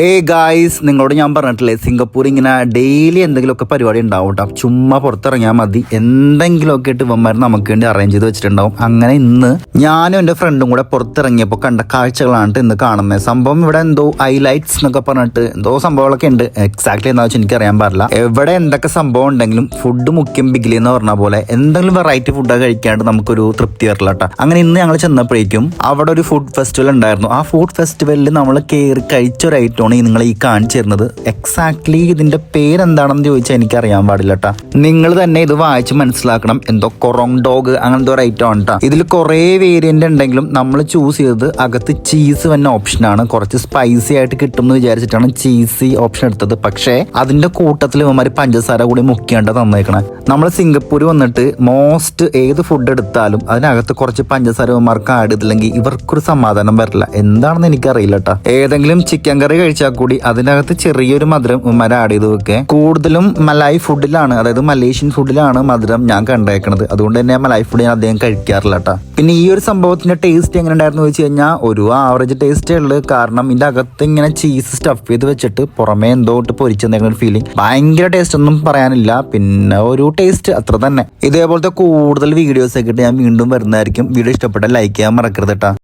ഏ ഗായ്സ് നിങ്ങളോട് ഞാൻ പറഞ്ഞിട്ടില്ലേ സിംഗപ്പൂർ ഇങ്ങനെ ഡെയിലി എന്തെങ്കിലുമൊക്കെ പരിപാടി ഉണ്ടാവും കേട്ടോ ചുമ്മാ പുറത്തിറങ്ങിയാൽ മതി. എന്തെങ്കിലുമൊക്കെ ഇട്ട് ഇവന്മാർ നമുക്ക് വേണ്ടി അറേഞ്ച് ചെയ്ത് വെച്ചിട്ടുണ്ടാവും. അങ്ങനെ ഇന്ന് ഞാനും എന്റെ ഫ്രണ്ടും കൂടെ പുറത്തിറങ്ങിയപ്പോൾ കണ്ട കാഴ്ചകളാണ് ഇന്ന് കാണുന്നത് സംഭവം ഇവിടെ എന്തോ ഹൈലൈറ്റ്സ് എന്നൊക്കെ പറഞ്ഞിട്ട് എന്തോ സംഭവങ്ങളൊക്കെ ഉണ്ട്. എക്സാക്ട്ലി എന്താ വെച്ചാൽ എനിക്ക് അറിയാൻ പാടില്ല. എവിടെ എന്തൊക്കെ സംഭവം ഉണ്ടെങ്കിലും ഫുഡ് മുഖ്യം ബിഗിലി എന്ന് പറഞ്ഞ പോലെ എന്തെങ്കിലും വെറൈറ്റി ഫുഡ് കഴിക്കാണ്ട് നമുക്കൊരു തൃപ്തി വരില്ല കേട്ടോ അങ്ങനെ ഇന്ന് ഞങ്ങൾ ചെന്നപ്പോഴേക്കും അവിടെ ഒരു ഫുഡ് ഫെസ്റ്റിവൽ ഉണ്ടായിരുന്നു. ആ ഫുഡ് ഫെസ്റ്റിവലിൽ നമ്മൾ കയറി കഴിച്ച ഒരു ഐറ്റമാണ് ഈ നിങ്ങൾ ഈ കാണിച്ചു തരുന്നത്. എക്സാക്ട്ലി ഇതിന്റെ പേരെന്താണെന്ന് ചോദിച്ചാൽ എനിക്ക് അറിയാൻ പാടില്ല കേട്ടാ നിങ്ങൾ തന്നെ ഇത് വായിച്ച് മനസ്സിലാക്കണം. എന്തോ കൊറോങ് ഡോഗ് അങ്ങനത്തെ ഒരു ഐറ്റം ആണ് കേട്ടോ ഇതിൽ കുറേ വേരിയന്റ് ഉണ്ടെങ്കിലും നമ്മൾ ചൂസ് ചെയ്തത് അകത്ത് ചീസ് വന്ന ഓപ്ഷനാണ് കുറച്ച് സ്പൈസി ആയിട്ട് കിട്ടും എന്ന് വിചാരിച്ചിട്ടാണ് ചീസി ഓപ്ഷൻ എടുത്തത്. പക്ഷേ അതിന്റെ കൂട്ടത്തിൽ ഇവന്മാർ പഞ്ചസാര കൂടി മുക്കിയാണ്ട് തന്നേക്കണേ. നമ്മൾ സിംഗപ്പൂർ വന്നിട്ട് മോസ്റ്റ് ഏത് ഫുഡ് എടുത്താലും അതിനകത്ത് കുറച്ച് പഞ്ചസാര ഇവന്മാർക്ക് ആഡ് ചെയ്തില്ലെങ്കിൽ ഇവർക്കൊരു സമാധാനം വരില്ല. എന്താണെന്ന് എനിക്കറിയില്ല കേട്ടോ ഏതെങ്കിലും ചിക്കൻ കറി കഴിച്ചാൽ കൂടി അതിനകത്ത് ചെറിയൊരു മധുരം ഉമ്മര ആഡ് വെക്കെ. കൂടുതലും മലായി ഫുഡിലാണ് അതായത് മലേഷ്യൻ ഫുഡിലാണ് മധുരം ഞാൻ കണ്ടേക്കണത്. അതുകൊണ്ട് തന്നെ മലായി ഫുഡ് ഞാൻ അധികം കഴിക്കാറില്ല കേട്ടോ പിന്നെ ഈ ഒരു സംഭവത്തിന്റെ ടേസ്റ്റ് എങ്ങനെ ഉണ്ടായിരുന്നു വെച്ച് കഴിഞ്ഞാൽ ഒരു ആവറേജ് ടേസ്റ്റേ ഉള്ളു. കാരണം ഇതിന്റെ അകത്ത് ഇങ്ങനെ ചീസ് സ്റ്റഫ് ചെയ്ത് വെച്ചിട്ട് പുറമേ എന്തോട്ട് പൊരിച്ചെന്നേക്കുന്ന ഒരു ഫീലിംഗ് ഭയങ്കര ടേസ്റ്റ് ഒന്നും പറയാനില്ല. പിന്നെ ഒരു ടേസ്റ്റ് അത്ര തന്നെ. ഇതേപോലത്തെ കൂടുതൽ വീഡിയോസ് ഒക്കെ ഞാൻ വീണ്ടും വരുന്നതായിരിക്കും. വീഡിയോ ഇഷ്ടപ്പെട്ട ലൈക്ക് ചെയ്യാൻ മറക്കരുത് കേട്ടോ